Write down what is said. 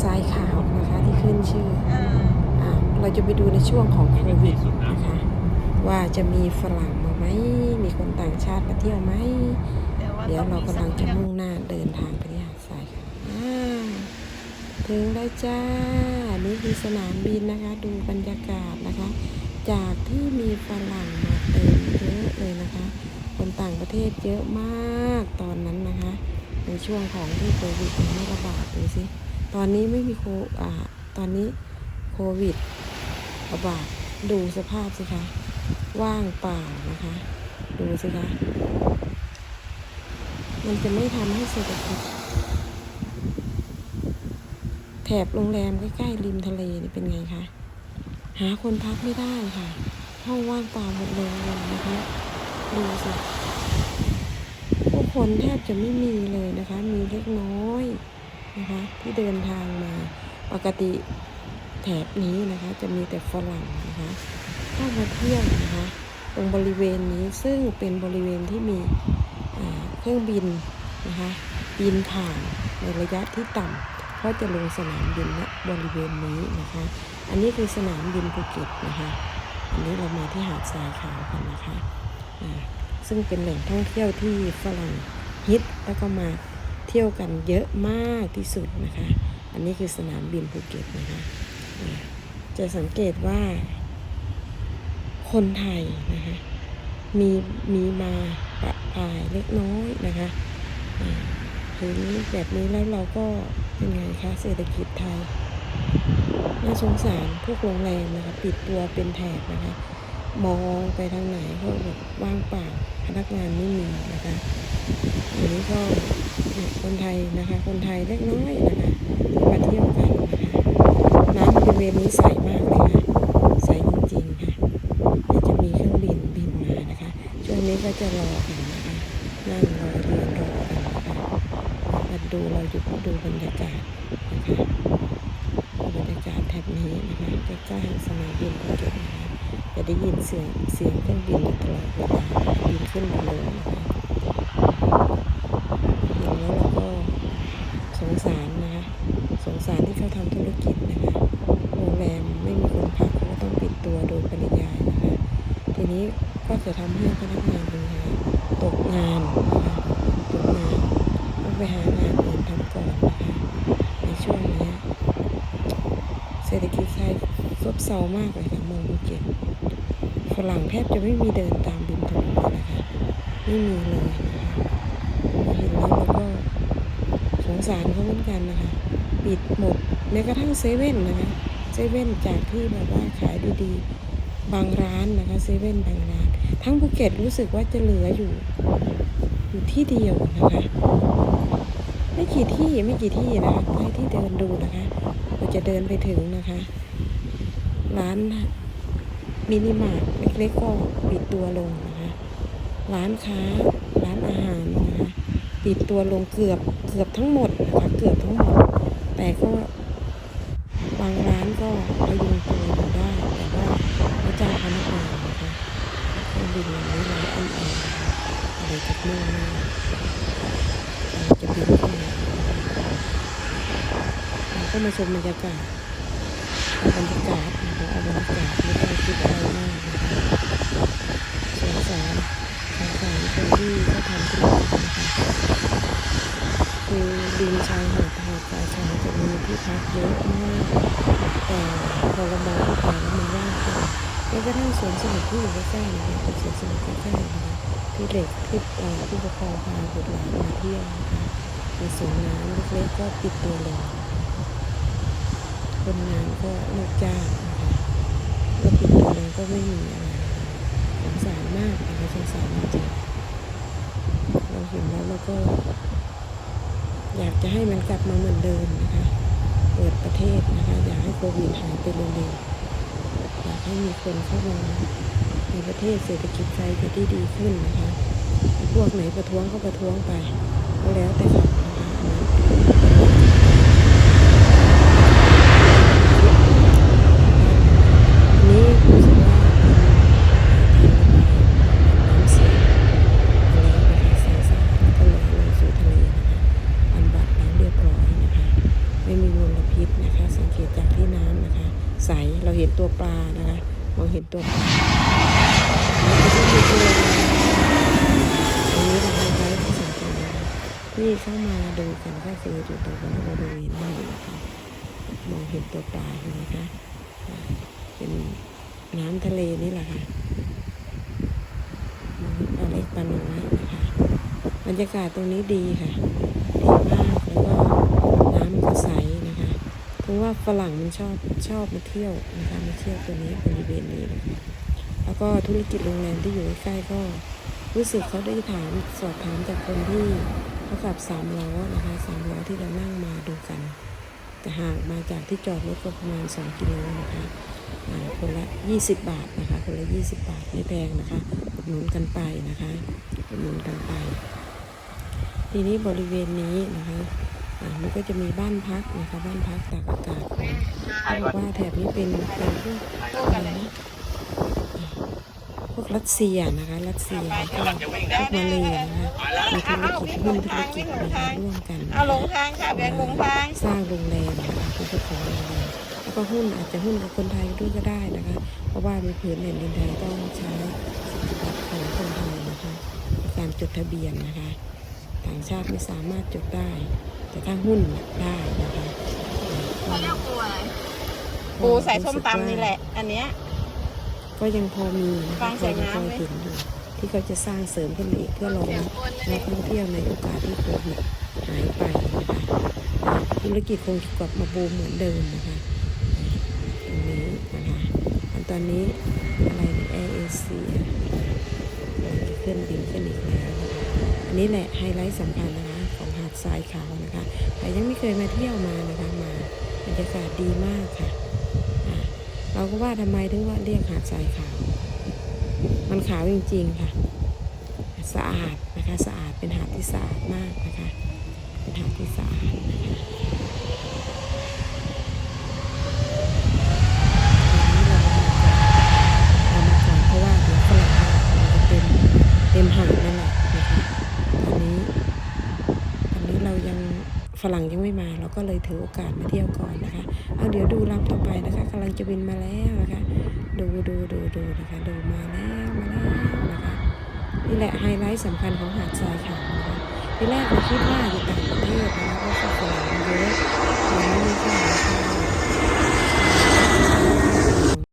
ทรายขาวนะคะที่ขึ้นชื่ออ่าอ่าเราจะไปดูในช่วงของโควิดนะคะว่าจะมีฝรั่งมาไหม มีคนต่างชาติมาเที่ยวไหม เดี๋ยวเรากำลังจะมุ่งหน้าเดินทางไปที่หาดทรายค่ะอ่าถึงแล้วจ้า นี่คือสนามบินนะคะ ดูบรรยากาศนะคะ จากที่มีฝรั่งมาเต็มเยอะเลยนะคะ คนต่างประเทศเยอะมากตอนนั้นนะคะ ในช่วงของที่โควิดยังไม่ระบาดดูสิ ตอนนี้ไม่มีโคอ่าตอนนี้โควิดระบาดดูสภาพสิคะ ว่างเปล่านะคะ ดูสิคะ มันจะไม่ทำให้เศรษฐกิจแถบโรงแรมใกล้ๆริมทะเลนี่เป็นไงคะ หาคนพักไม่ได้ค่ะ ห้องว่างเปล่าหมดเลยนะคะ ดูสิผู้คนแทบจะไม่มีเลยนะคะ มีเล็กน้อย นะคะที่เดินทางมาปกติแถบนี้นะคะ จะมีแต่ฝรั่งนะคะเข้ามาเที่ยวนะคะ ตรงบริเวณนี้ซึ่งเป็นบริเวณที่มีเครื่องบินนะคะบินผ่านในระยะที่ต่ำเพราะจะลงสนามบินณบริเวณนี้นะคะ อันนี้คือสนามบินภูเก็ตนะคะ อันนี้เรามาที่หาดทรายขาวกันนะคะซึ่งเป็นแหล่งท่องเที่ยวที่ฝรั่งฮิตแล้วก็มา เที่ยวกันเยอะมากที่สุดนะคะ อันนี้คือสนามบินภูเก็ตนะคะ จะสังเกตว่า คนไทยนะคะมีมีมาประปายเล็กน้อยนะคะอ่าเห็นแบบนี้แล้วเราก็เป็นไงคะเศรษฐกิจไทยน่าสงสารพวกโรงแรมนะคะปิดตัวเป็นแถบนะคะ มองไปทางไหนก็แบบว่างเปล่าพนักงานไม่มีนะคะอันนี้ก็ คนไทยนะคะ คนไทยเล็กน้อยนะคะมาเที่ยวกันนะคะน้ำบริเวณนี้ใสมากเลยค่ะใสจริงๆค่ะเดี๋ยวจะมีเครื่องบินบินมานะคะ ช่วงนี้ก็จะรอกันนะคะนั่งรอเรือรอกันนะคะมาดูเราอยู่ดูบรรยากาศนะคะบรรยากาศแถบนี้นะคะใกล้ๆสนามบินภูเก็ตนะคะจะได้ยินเสียงเสียงเครื่องบินตลอดเวลานะคะบินขึ้นบินลงนะคะเห็นแล้วเราก็สงสารนะคะสงสารที่เขาทำธุรกิจนะคะโรงแรมไม่มีคนพักเขาก็ต้องปิดตัวโดยปริยายนะคะ ทีนี้ก็ จะทำให้พนักงานเป็นไงตกงานนะคะตกงานต้องไปหางานอื่นทำก่อนนะคะในช่วงนี้เศรษฐกิจไทยซบเซามากเลยค่ะเมืองภูเก็ตฝรั่งแทบจะไม่มีเดินตามริมถนนเลยนะคะไม่มีเลยนะคะเราเห็นแล้วเราก็สงสารเขาเหมือนกันนะคะปิดหมดแม้กระทั่งเซเว่นนะคะเซเว่นจากที่แบบว่าขายดีๆ บางร้านนะคะเซเว่นบางร้าน ทั้งภูเก็ตรู้สึกว่าจะเหลืออยู่ อยู่ที่เดียวนะคะไม่กี่ที่ไม่กี่ที่นะคะให้ที่เดินดูนะคะเราจะเดินไปถึงนะคะ ร้านมินิมาร์ทเล็กๆก็ปิดตัวลงนะคะ ร้านค้าร้านอาหารนะคะปิดตัวลงเกือบเกือบทั้งหมดนะคะเกือบทั้งหมด แต่ก็บางร้านก็พยุงตัวอยู่ได้ แต่ว่าไม่จ้างพนักงานนะคะ เครื่องบินลำนี้เราอันเอนะคะอะไรจะมุ่งหน้าเราจะบินขึ้นมาเราก็มาชมบรรยากาศบรรยากาศนะคะเอาบรรยากาศไม่ต้องคิดอะไรมากนะคะสงสารสงสารคนที่เขาทำธุรกิจนะคะคือริมชายหาดหาดสายชายจะมีที่พักเยอะมากแต่พอเรามองไป แม้กระทั่งสวนสนุกที่อยู่ใกล้ๆนะคะเป็นสวนสนุกใกล้ๆนะคะที่เด็กที่ต่อผู้ปกครองพาบุตรหลานมาเที่ยวนะคะในสวนน้ำเล็กๆก็ปิดตัวลงคนงานก็เลิกจ้างนะคะก็ปิดตัวลงก็ไม่มีอะไรสงสารมากนะคะสงสารจริงเราเห็นแล้วเราก็ อยากจะให้มันกลับมาเหมือนเดิมนะคะเปิดประเทศนะคะ อยากให้โควิดหายไปเร็วๆอยากให้มีคนเข้ามาในประเทศเศรษฐกิจไทยจะได้ดีขึ้นนะคะพวกไหนประท้วงก็ประท้วงไปก็แล้วแต่เขานะคะอันนั้นอันนี้รู้สึกว่าเป็นน้ำเสียแล้วนะคะใส่สารแล้วก็ไหลลงสู่ทะเลนะคะ บำบัดแล้วเรียบร้อยนะคะ ไม่มีมลพิษ สเราเห็นตัวปลานะคะมองเห็นตัวปลาแล้วก็มีตัวตรงนี้เราไฮไลท์ที่สำคัญนะคะ ที่เข้ามาดูกันก็คืออยู่ตรงบริเวณนี้นะคะมองเห็นตัวปลาเห็นไหมคะเป็นน้ำทะเลนี่แหละค่ะมองเห็นปลาเล็กปลาน้อยนะคะบรรยากาศตรงนี้ดีค่ะดีมากแล้วก็น้ำก็ใสนะคะเพราะว่าฝรั่งมันชอบชอบมาเที่ยวนะคะมาเที่ยวตัวนี้บริเวณนี้นะคะแล้วก็ธุรกิจโรงแรมที่อยู่ใกล้ก็รู้สึกเขาได้ถามสอบถามจากคนที่ เขาขับสามล้อนะคะสามล้อที่เรานั่งมาดูกันแต่ห่างมาจากที่จอดรถก็ประมาณ 2 กิโลนะคะอ่าคนละ 20 บาทนะคะ คนละ 20 บาทไม่แพงนะคะอุดหนุนกันไปนะคะอุดหนุนกันไป ทีนี้บริเวณนี้นะคะอ่ามันก็จะมีบ้านพักนะคะ บ้านพักตากอากาศของเขาบอกว่าแถบนี้เป็นเป็นพวกอะไรนะอ่าพวก รัสเซียนะคะรัสเซียแล้วก็มาเลยนะคะมีธุรกิจหุ้นธุรกิจนะคะร่วมกันเอาลงทางค่ะแบงค์ลงทางสร้างโรงแรมนะคะเป็นเจ้าของโรงแรมแล้วก็หุ้นอาจจะหุ้นกับคนไทยด้วยก็ได้นะคะ เพราะว่ามีผืนแผ่นดินไทยต้องใช้สิทธิบัตรของคนไทยนะคะการจดทะเบียนนะคะ ต่างชาติไม่สามารถจดได้ แต่ถ้าหุ้นได้นะคะเขาเรียกปูอะไรปูใส่ส้มตำนี่แหละ อันเนี้ย ก็ยังพอมีนะฟัคะงพเสีอยงยังพอน้ำไหมเห็นอยู่ที่เขาจะสร้างเสริมขึ้นมาอีกเพื่อรองรับนักท่องเที่ยวในโอกาสที่โควิดหายไปนะคะธุรกิจคงจะกลับมาบูมเหมือนเดิมนะคะตรงนี้นะคะอันตอนนี้อะไรแอร์เอเชียเคลื่อนบินขึ้นอีกแล้วนะคะอันนี้แหละไฮไลท์สำคัญนะคะ ของหาดทรายขาวนะคะใครยังไม่เคยมาเที่ยวมานะคะมาบรรยากาศดีมากค่ะอะ เราก็ว่าทำไมถึงว่าเรียกหาดทรายขาว มันขาวจริงๆค่ะ สะอาดนะคะ สะอาดเป็นหาดที่สะอาดมากนะคะ เป็นหาดที่สะอาดนะคะวันนี้เรามาก่อนเรามาก่อนเพราะว่าเดี๋ยวฝรั่งมามันจะเต็มเต็มหาดนั่นแหละนะคะ ตอนนี้ ตอนนี้เรายัง ฝรั่งยังไม่มาเราก็เลยถือโอกาสมาเที่ยวก่อนนะคะ เอาเดี๋ยวดูลำต่อไปนะคะกำลังจะบินมาแล้วนะคะ ดูดูดูดูนะคะดูมาแล้วมาแล้วนะคะนี่แหละไฮไลท์สำคัญของหาดทรายขาวนะคะที่แรกเราคิดว่าอยู่ต่างประเทศนะคะเพราะว่าฝรั่งเยอะแต่ไม่ใช่นะคะ